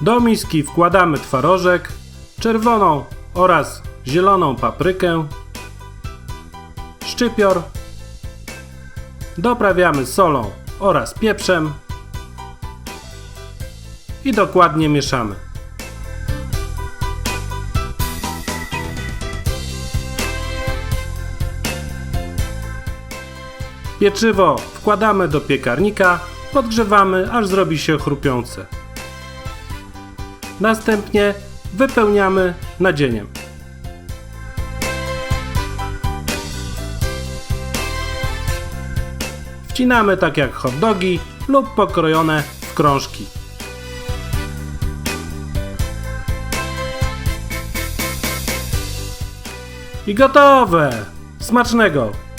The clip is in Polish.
Do miski wkładamy twarożek, czerwoną oraz zieloną paprykę, szczypior, doprawiamy solą oraz pieprzem i dokładnie mieszamy. Pieczywo wkładamy do piekarnika, podgrzewamy aż zrobi się chrupiące. Następnie wypełniamy nadzieniem. Wcinamy tak jak hot dogi lub pokrojone w krążki. I gotowe! Smacznego!